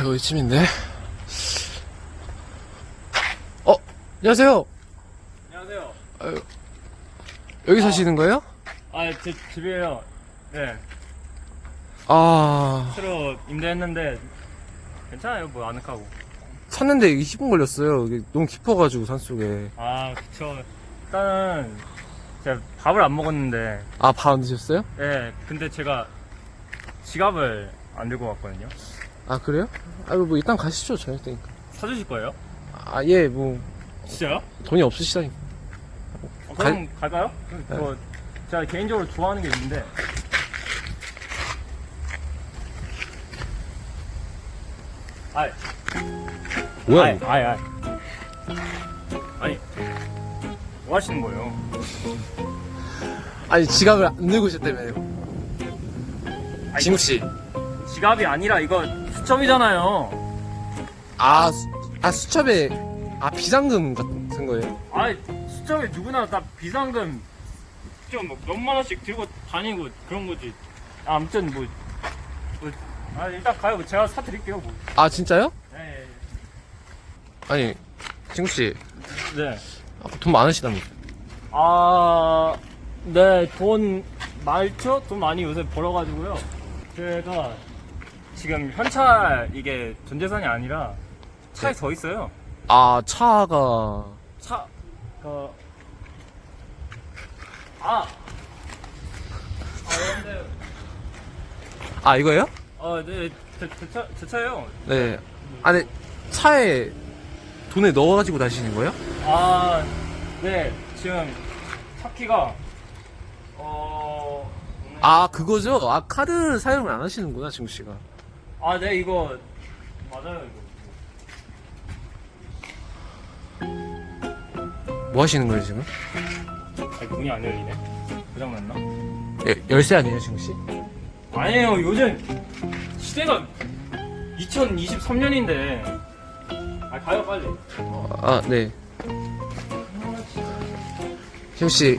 아, 이거 이쯤인데. 어, 안녕하세요. 안녕하세요. 여기 사시는 거예요? 아, 제 집이에요. 네. 아, 새로 임대했는데 괜찮아요. 뭐 아늑하고. 샀는데 20분 걸렸어요. 이게 너무 깊어가지고, 산속에. 아, 그쵸. 일단은 제가 밥을 안 먹었는데, 아, 밥 안 드셨어요? 네. 근데 제가 지갑을 안 들고 왔거든요. 아, 그래요? 아, 뭐, 일단 가시죠. 저녁 때니까. 사주실 거예요? 아, 예, 뭐, 진짜요? 돈이 없으시다니까. 어, 그럼 갈까요? 저 제가 개인적으로 좋아하는 게 있는데. 아, 뭐야? 아이, 아이, 아이. 아니, 뭐 하시는 거예요? 아니, 지갑을 안 들고 오셨다며요. 진욱씨. 지갑이 아니라 이거 수첩이잖아요. 아, 수, 아, 수첩에, 아, 비상금 같은 거예요? 아, 수첩에 누구나 다 비상금 좀 몇만 원씩 들고 다니고 그런 거지. 아, 아무튼 뭐, 뭐, 아 일단 가요. 제가 사드릴게요. 뭐. 아, 진짜요? 네, 아니, 진욱씨, 네. 아, 돈 많으시다면서. 아, 네, 돈 많죠? 돈 많이 요새 벌어가지고요. 제가 지금 현찰 이게 전 재산이 아니라 차에 서 있어요. 아, 차가, 차, 그, 아, 아, 근데, 아, 이거예요? 어, 네, 제, 제 차, 제 차예요. 네. 아니, 차에 돈을 넣어가지고 다니시는 거예요? 아, 네, 지금 차키가, 어, 음, 아, 그거죠? 아, 카드 사용을 안 하시는구나, 진욱씨가. 아, 네, 이거, 맞아요, 이거. 뭐 하시는 거예요, 지금? 아, 문이 안 열리네. 고장났나? 예, 열쇠 아니에요, 진욱씨? 아니에요, 요즘 시대가 2023년인데. 아, 가요, 빨리. 아, 네. 진욱씨,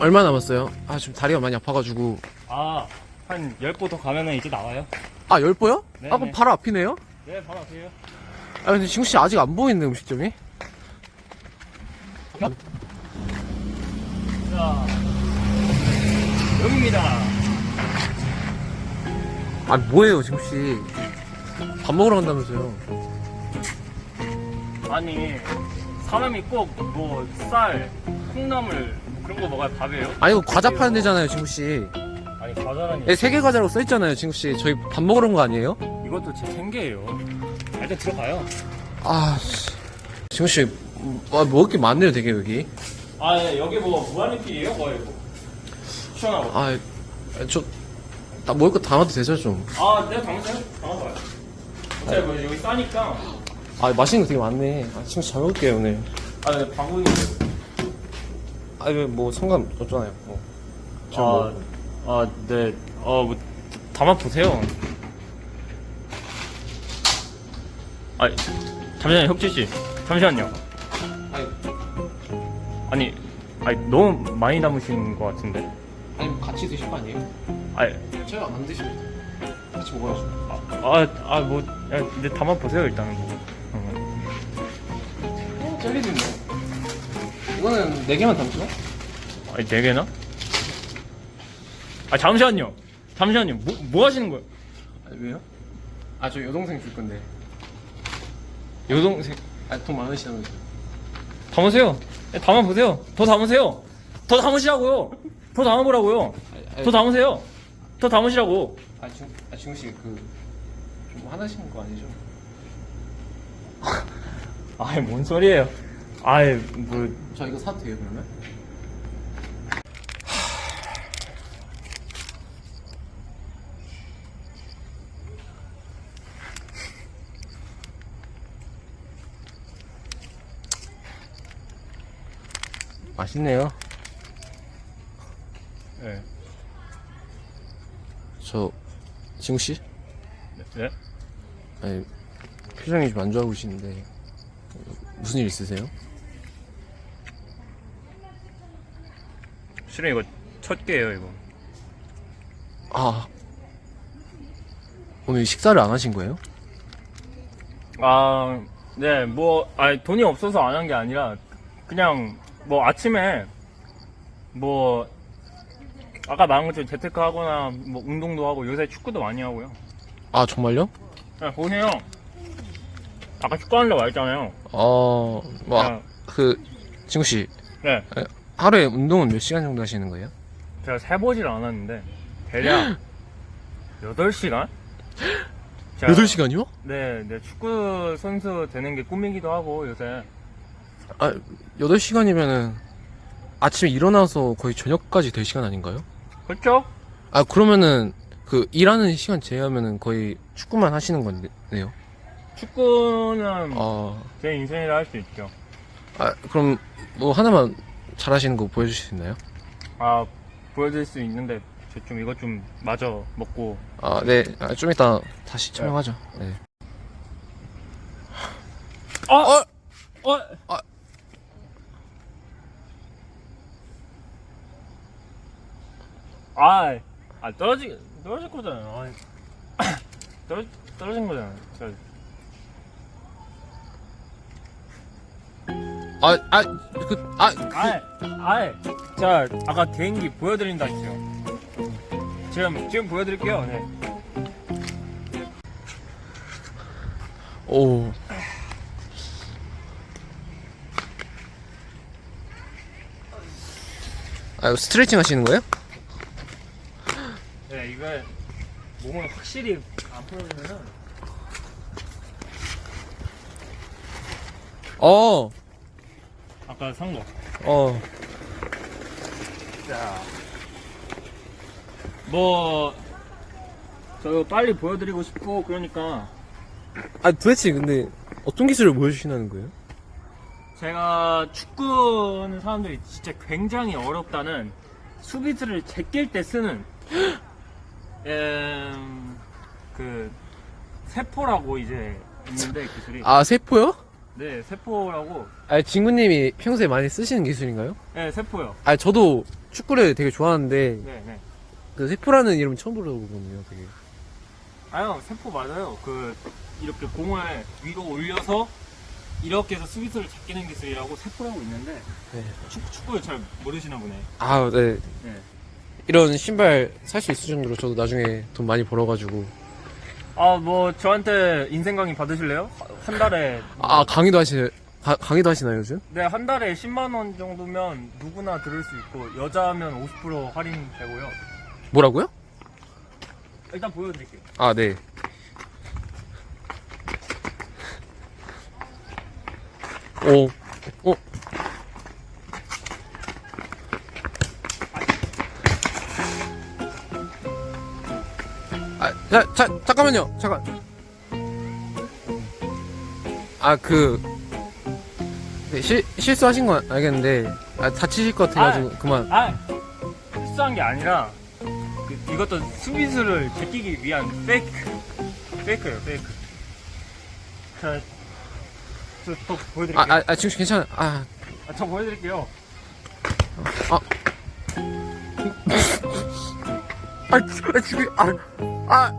얼마 남았어요? 아, 지금 다리가 많이 아파가지고. 아, 한 10보 더 가면은 이제 나와요? 아, 열 보요? 네, 아, 그럼 네. 바로 앞이네요? 네, 바로 앞이에요. 아, 근데 진욱씨 아직 안 보이는데, 음식점이? 자, 여기입니다. 아, 뭐예요, 진욱씨? 밥 먹으러 간다면서요? 아니, 사람이 꼭 뭐 쌀, 콩나물 뭐 그런 거 먹어야 밥이에요? 아니, 이거 과자 파는 데잖아요, 진욱씨. 아니, 과자라니. 예, 세계 과자라고 써있잖아요, 진욱씨. 저희 밥 먹으러 온 거 아니에요? 이것도 제 생계예요. 아, 일단 들어가요. 아, 씨. 진욱씨, 아, 먹을 게 많네요, 되게, 여기. 아, 예, 여기 뭐 무한리필이에요? 이거? 시원하고. 아, 저, 나 먹을 거 담아도 되죠, 좀. 아, 내가 담으세요? 담아봐요. 어차피 뭐 여기 싸니까. 아, 맛있는 거 되게 많네. 아, 친구 잘 먹을게요, 오늘. 아, 네, 방구인데. 아, 이거 뭐 상관 없잖아요. 뭐. 저 아, 뭐. 아, 네. 어, 뭐, 담아 보세요. 아, 잠시만요, 혁주 씨. 잠시만요. 아니, 아니, 아니, 너무 많이 담으신 것 같은데. 아니, 뭐 같이 드실 거 아니에요? 아니, 제가 안 드시면 같이 먹어야죠. 아, 아, 뭐, 야, 근데 담아 보세요, 일단은. 뭐. 어. 어, 젤리도 있네. 이거는 4개만 담죠? 아니, 네 개나? 아, 잠시만요. 잠시만요. 뭐, 뭐 하시는 거예요? 아니, 왜요? 아, 저 여동생 줄 건데. 여동생, 아, 돈 많으시다면서요. 담으세요. 네, 담아 보세요. 더 담으세요. 더 담으시라고요. 더 담아보라고요. 아니, 더 담으세요. 더 담으시라고. 아, 중, 아, 중우 씨, 그, 좀 화나시는 거 아니죠? 아이, 뭔 소리예요. 아이, 뭐, 저 이거 사도 돼요, 그러면? 맛있네요. 네. 저, 진우 씨? 네? 아니, 표정이 좀 안 좋아 보이시는데, 무슨 일 있으세요? 실은 이거 첫 개예요, 이거. 아, 오늘 식사를 안 하신 거예요? 아, 네, 뭐, 아 돈이 없어서 안 한 게 아니라, 그냥, 뭐, 아침에, 뭐, 아까 말한 것처럼 재테크 하거나, 뭐, 운동도 하고, 요새 축구도 많이 하고요. 아 정말요? 네, 보세요. 아까 축구하려고 했잖아요. 어, 뭐, 아, 그냥, 그, 친구 씨, 네, 하루에 운동은 몇 시간 정도 하시는 거예요? 제가 세보질 않았는데, 대략, 8시간? 8시간이요? 네, 네, 축구 선수 되는 게 꿈이기도 하고, 요새. 아, 8시간이면은 아침에 일어나서 거의 저녁까지 될 시간 아닌가요? 그렇죠? 아, 그러면은 그 일하는 시간 제외하면은 거의 축구만 하시는 거네요. 축구는 아, 제 인생이라 할 수 있죠. 아, 그럼 뭐 하나만 잘하시는 거 보여주실 수 있나요? 아, 보여드릴 수 있는데, 저 좀 이것 좀 마저 먹고. 아, 네. 아, 좀 이따 다시 촬영하죠. 네. 어! 어! 어! 아. 아, 아, 떨어지, 떨어질 거잖아요. 아, 떨어, 떨어진 거잖아요. 저, 아, 아, 그, 아, 그, 아, 아, 자, 아까 개인기 보여드린다 했죠. 지금, 지금 보여드릴게요. 네. 오. 아, 이거 스트레칭 하시는 거예요? 네, 이거 몸을 확실히 안 풀어주면은, 어, 아까 산 거. 어. 자, 뭐, 저 빨리 보여드리고 싶고, 그러니까, 아, 도대체 근데 어떤 기술을 보여주시는 거예요? 제가 축구는 사람들이 진짜 굉장히 어렵다는 수비수를 제낄 때 쓰는, 음, 그, 세포라고 이제 있는데, 기술이. 아, 세포요? 네, 세포라고. 아, 친구님이 평소에 많이 쓰시는 기술인가요? 네, 세포요. 아, 저도 축구를 되게 좋아하는데, 네, 네. 그 세포라는 이름 처음 들어보거든요, 되게. 아요, 세포 맞아요. 그, 이렇게 공을 위로 올려서, 이렇게 해서 수비수를 제끼는 기술이라고 세포라고 있는데, 네. 축구, 축구를 잘 모르시나 보네. 아, 네. 네. 이런 신발 살 수 있을 정도로 저도 나중에 돈 많이 벌어가지고. 아, 뭐, 저한테 인생 강의 받으실래요? 한 달에. 아, 강의도 하시, 가- 강의도 하시나요, 요즘? 네, 한 달에 10만 원 정도면 누구나 들을 수 있고, 여자면 50% 할인되고요. 뭐라고요? 일단 보여드릴게요. 아, 네. 오, 오. 자, 자, 잠깐만요. 잠깐. 아, 그, 네, 실, 실수하신 건 알겠는데, 아, 다치실 것 같아 가지고, 그만. 아! 실수한 게 아니라, 그, 이것도 수비수를 제끼기 위한 페이크. 페이크예요, 페이크. 자, 저, 또 보여드릴게요. 아, 아, 아, 지금 괜찮아. 아, 아, 저 보여드릴게요. 아, 지- 아, 지금, 아, 아.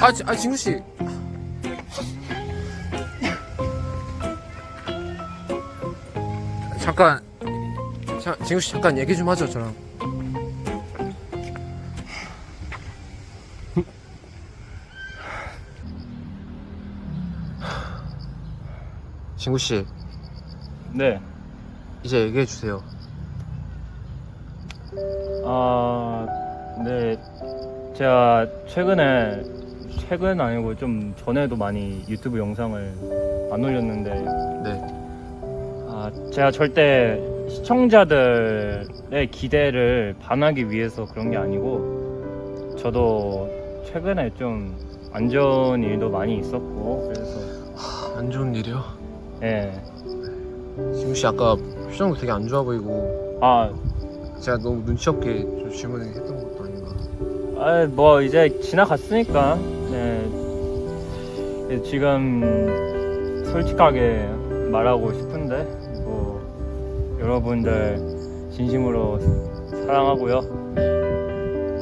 아, 지- 아, 진구씨. 잠깐. 자, 진구씨, 잠깐 얘기 좀 하죠, 저랑. 진구 씨, 네. 이제 얘기해 주세요. 아, 네. 제가 최근에, 최근 아니고 좀 전에도 많이 유튜브 영상을 안 올렸는데, 네. 아, 제가 절대 시청자들의 기대를 반하기 위해서 그런 게 아니고, 저도 최근에 좀 안 좋은 일도 많이 있었고, 그래서, 안 좋은 일이요? 예. 진구씨, 아까 표정도 되게 안 좋아 보이고, 아, 제가 너무 눈치 없게 좀 질문을 했던 것도 아닌가. 아, 뭐 이제 지나갔으니까 네. 네, 지금 솔직하게 말하고 싶은데 뭐 여러분들 진심으로 사랑하고요.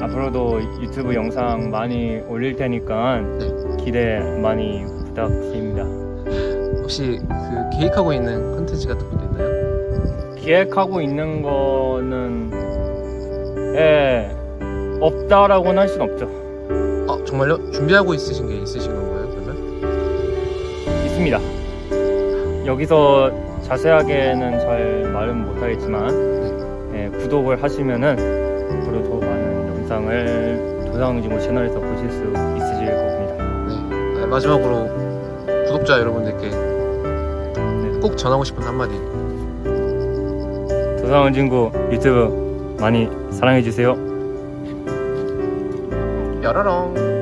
앞으로도 유튜브 영상 많이 올릴 테니까 네. 기대 많이 부탁드립니다. 혹시 그 계획하고 있는 콘텐츠 같은 것도 있나요? 기획하고 있는 거는 예 없다라고는 할 수는 없죠. 아 정말요? 준비하고 있으신 게 있으신 건가요? 그러면? 있습니다. 여기서 자세하게는 잘 말은 못하겠지만 예, 구독을 하시면은 앞으로 더 많은 영상을 도상징후 채널에서 보실 수 있으실 겁니다. 네. 네, 마지막으로 구독자 여러분들께 네. 꼭 전하고 싶은 한마디. 도상징후 유튜브 많이 사랑해 주세요. 야라랑.